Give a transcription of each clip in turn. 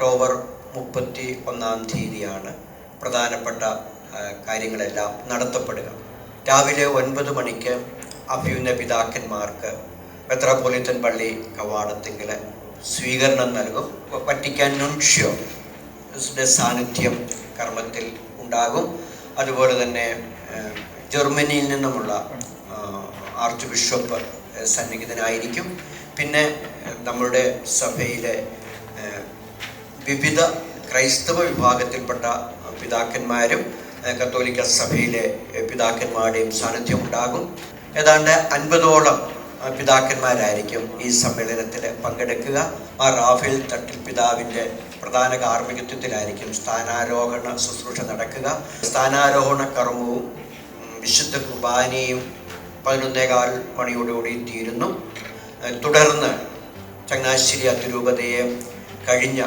October മുപ്പത്തി ഒന്നാം തീയതിയാണ് പ്രധാനപ്പെട്ട കാര്യങ്ങളെല്ലാം നടത്തപ്പെടുക. രാവിലെ ഒൻപത് മണിക്ക് അഭ്യുന്ന പിതാക്കന്മാർക്ക് മെത്രാപോലിത്തൻ പള്ളി കവാടത്തിങ്കിൽ സ്വീകരണം നൽകും. വറ്റിക്കാൻ നുൻഷ്യോ യുടെ സാന്നിധ്യം കർമ്മത്തിൽ ഉണ്ടാകും. അതുപോലെ തന്നെ ജർമ്മനിയിൽ നിന്നുമുള്ള ആർച്ച് ബിഷപ്പ് സന്നിഹിതനായിരിക്കും. പിന്നെ നമ്മളുടെ സഭയിലെ വിവിധ ക്രൈസ്തവ വിഭാഗത്തിൽപ്പെട്ട പിതാക്കന്മാരും കത്തോലിക്ക സഭയിലെ പിതാക്കന്മാരുടെയും സാന്നിധ്യം ഉണ്ടാകും. ഏതാണ്ട് അൻപതോളം പിതാക്കന്മാരായിരിക്കും ഈ സമ്മേളനത്തിൽ പങ്കെടുക്കുക. ആ റാഫേൽ തട്ടിൽ പിതാവിന്റെ പ്രധാന കാർമ്മികത്വത്തിലായിരിക്കും സ്ഥാനാരോഹണ ശുശ്രൂഷ നടക്കുക. സ്ഥാനാരോഹണ കർമ്മവും വിശുദ്ധ കുർബാനയും പതിനൊന്നേകാൽ മണിയോടുകൂടി തീരുന്നു. തുടർന്ന് ചങ്ങനാശ്ശേരി അതിരൂപതയെ കഴിഞ്ഞ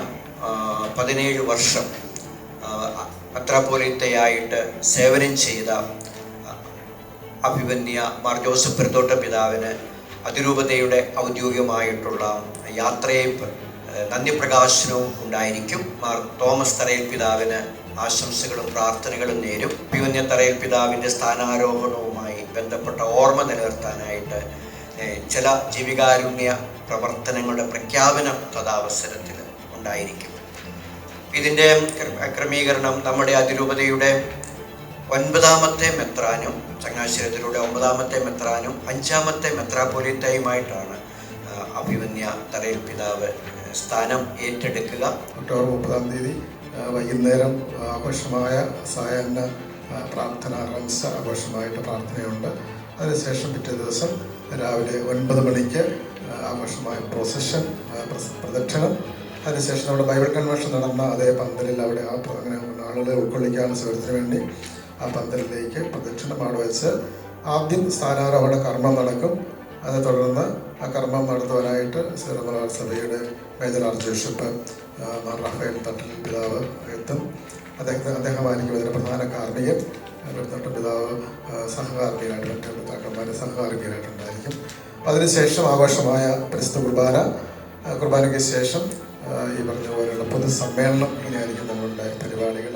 പതിനേഴ് വർഷം അത്രാപോലിത്തയായിട്ട് സേവനം ചെയ്ത അഭിമന്യ മാർ ജോസഫ് പെരുത്തോട്ട പിതാവിന് അതിരൂപതയുടെ ഔദ്യോഗികമായിട്ടുള്ള യാത്രയെ നന്ദി പ്രകാശനവും ഉണ്ടായിരിക്കും. മാർ തോമസ് തറയിൽ പിതാവിന് ആശംസകളും പ്രാർത്ഥനകളും നേരും. അഭിമന്യ തറയിൽ പിതാവിന്റെ സ്ഥാനാരോഹണവുമായി ബന്ധപ്പെട്ട ഓർമ്മ നിലനിർത്താനായിട്ട് ചില ജീവികാരുണ്യ പ്രവർത്തനങ്ങളുടെ പ്രഖ്യാപനം തഥാവസരത്തിൽ ഉണ്ടായിരിക്കും. ഇതിന്റെ ക്ര- ക്രമീകരണം നമ്മുടെ അതിരൂപതയുടെ ഒൻപതാമത്തെ മെത്രാനും ചങ്ങനാശ്ശേരത്തിലൂടെ ഒമ്പതാമത്തെ മെത്രാനും അഞ്ചാമത്തെ മെത്രാപോലിത്തയുമായിട്ടാണ് അഭിമന്യ തറയിൽ പിതാവ് സ്ഥാനം ഏറ്റെടുക്കുക. ഒക്ടോബർ മുപ്പതാം തീയതി വൈകുന്നേരം ആഘോഷമായ സായാഹ്ന പ്രാർത്ഥന റംസ് ആഘോഷമായിട്ട് പ്രാർത്ഥനയുണ്ട്. അതിനുശേഷം പിറ്റേ ദിവസം രാവിലെ ഒൻപത് മണിക്ക് ആഘോഷമായ പ്രൊസഷൻ പ്രദക്ഷിണം അതിനുശേഷം നമ്മുടെ ബൈബിൾ കൺവെൻഷൻ നടന്ന അതേ പന്തലിൽ അവിടെ ആ അങ്ങനെ ആളുകളെ ഉൾക്കൊള്ളിക്കാനുള്ള സൗകര്യത്തിന് വേണ്ടി ആ പന്തലിലേക്ക് പ്രദക്ഷിണം പാട് വെച്ച് ആദ്യം സ്ഥാനാരോഹണ കർമ്മം നടക്കും. അത് തുടർന്ന് ആ കർമ്മം നടത്തുവാനായിട്ട് സിറമലാർ സഭയുടെ major archbishop Raphael Thattil പിതാവ് എത്തും. അദ്ദേഹത്തെ അദ്ദേഹമായിരിക്കും ഇതിന്റെ പ്രധാന കാർമ്മികൻ. തട്ടൽ പിതാവ് സഹകാർമ്മികനായിട്ട് മറ്റു പിതാക്കന്മാർ സഹകാർമ്മികനായിട്ടുണ്ടായിരിക്കും അതിനുശേഷം ആഘോഷമായ പരിശുദ്ധ കുർബാന കുർബാനയ്ക്ക് ശേഷം ഈ പറഞ്ഞ പോലെയുള്ള പൊതുസമ്മേളനം ഇങ്ങനെയായിരിക്കും നമ്മളുടെ പരിപാടികൾ